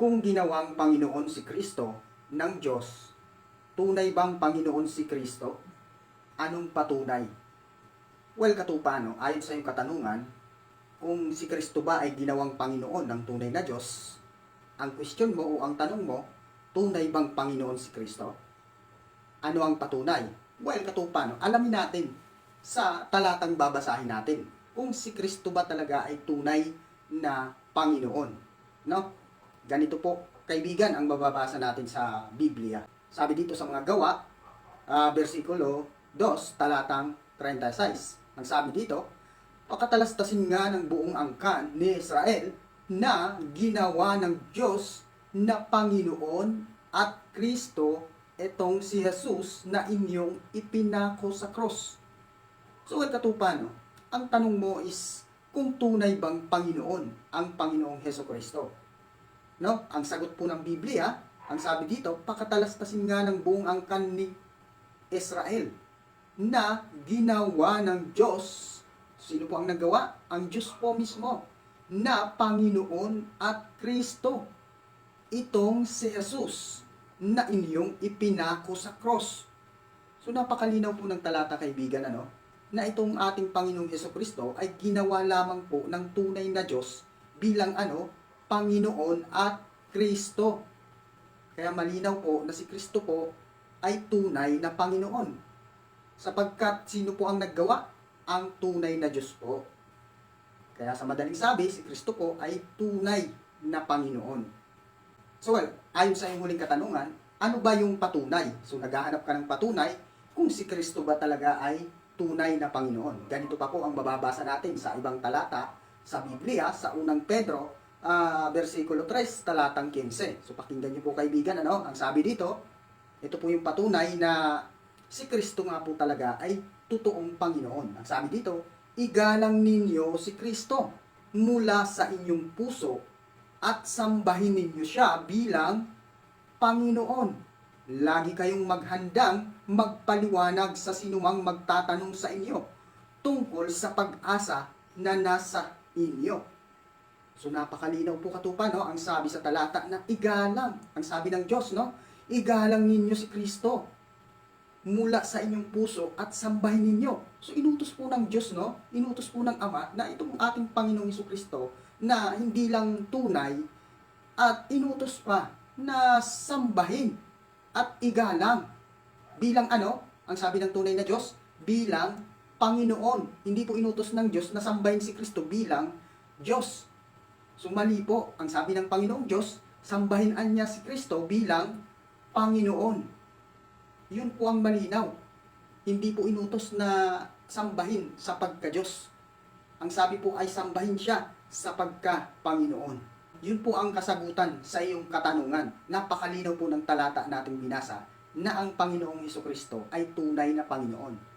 kung ginawang Panginoon si Kristo ng Diyos, tunay bang Panginoon si Kristo? Anong patunay? Well, katupano, ayon sa iyong katanungan, kung si Kristo ba ay ginawang Panginoon ng tunay na Diyos, ang question mo o ang tanong mo, tunay bang Panginoon si Kristo? Ano ang patunay? Well, katupano, alamin natin sa talatang babasahin natin kung si Kristo ba talaga ay tunay na Panginoon. No? Ganito po, kaibigan, ang mababasa natin sa Biblia. Sabi dito sa mga gawa, ah, versikulo 2, talatang 36. Ang sabi dito, pakatalastasin nga ng buong angkan ni Israel na ginawa ng Diyos na Panginoon at Kristo itong si Jesus na inyong ipinako sa cross. So, well, katupano, ang tanong mo is kung tunay bang Panginoon ang Panginoong Heso Kristo. No? Ang sagot po ng Biblia, ang sabi dito, pakatalastasin nga ng buong angkan ni Israel na ginawa ng Diyos. Sino po ang nagawa? Ang Diyos po mismo na Panginoon at Kristo. Itong si Jesus na inyong ipinako sa cross. So napakalinaw po ng talata kaibigan ano, na itong ating Panginoong Heso Kristo ay ginawa lamang po ng tunay na Diyos bilang ano, Panginoon at Kristo. Kaya malinaw po na si Kristo po ay tunay na Panginoon. Sapagkat sino po ang naggawa? Ang tunay na Diyos po. Kaya sa madaling sabi, si Kristo po ay tunay na Panginoon. So well, ayon sa iyong huling katanungan, ano ba yung patunay? So naghahanap ka ng patunay kung si Kristo ba talaga ay tunay na Panginoon. Ganito pa po ang bababasa natin sa ibang talata sa Biblia, sa unang Pedro, ah, versikulo 3, talatang 15. So pakinggan niyo po kaibigan, ano? Ang sabi dito, ito po yung patunay na si Kristo nga po talaga ay totoong Panginoon. Ang sabi dito, igalang ninyo si Kristo mula sa inyong puso at sambahin ninyo siya bilang Panginoon. Lagi kayong maghandang magpaliwanag sa sinumang magtatanong sa inyo tungkol sa pag-asa na nasa inyo. So napakalinaw po katupa, no? Ang sabi sa talata na igalang, ang sabi ng Diyos, no? Igalang ninyo si Kristo mula sa inyong puso at sambahin ninyo. So inutos po ng Diyos, no? Inutos po ng Ama na itong ating Panginoong Iso Kristo na hindi lang tunay at inutos pa na sambahin at igalang bilang ano? Ang sabi ng tunay na Diyos, bilang Panginoon. Hindi po inutos ng Diyos na sambahin si Kristo bilang Diyos. So mali po, ang sabi ng Panginoong Diyos, sambahin niya si Kristo bilang Panginoon. Yun po ang malinaw. Hindi po inutos na sambahin sa pagka-Diyos. Ang sabi po ay sambahin siya sa pagka-Panginoon. Yun po ang kasagutan sa iyong katanungan. Napakalinaw po ng talata nating binasa na ang Panginoong Heso Kristo ay tunay na Panginoon.